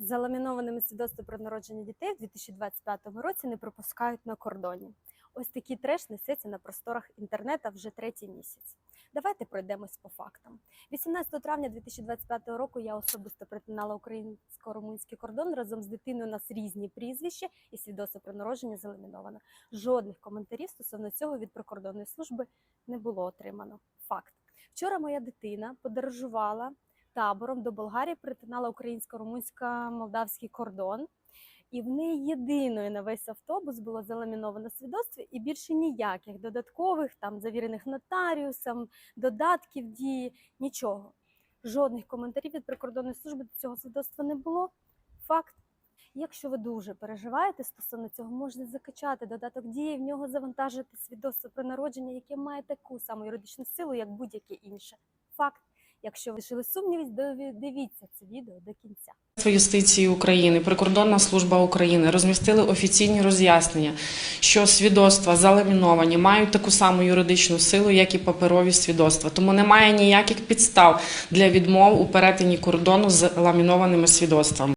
Заламінованими свідоцтва про народження дітей в 2025 році не пропускають на кордоні. Ось такий треш несеться на просторах інтернету вже третій місяць. Давайте пройдемось по фактам. 18 травня 2025 року я особисто перетинала українсько-румунський кордон разом з дитиною. У нас різні прізвища і свідоцтво про народження заламіновано. Жодних коментарів стосовно цього від прикордонної служби не було отримано. Факт. Вчора моя дитина подорожувала табором до Болгарії, перетинала українсько-румунсько-молдавський кордон. І в неї єдиною на весь автобус було заламіновано свідоцтво і більше ніяких додаткових, там завірених нотаріусом, додатків дії, нічого. Жодних коментарів від прикордонної служби до цього свідоцтва не було. Факт. Якщо ви дуже переживаєте стосовно цього, можна закачати додаток дії, в нього завантажити свідоцтво про народження, яке має таку саму юридичну силу, як будь-яке інше. Факт. Якщо ви лишили сумнівість, дивіться це відео до кінця. Юстиції України, Прикордонна служба України розмістили офіційні роз'яснення, що свідоцтва заламіновані мають таку саму юридичну силу, як і паперові свідоцтва. Тому немає ніяких підстав для відмов у перетині кордону з ламінованими свідоцтвами.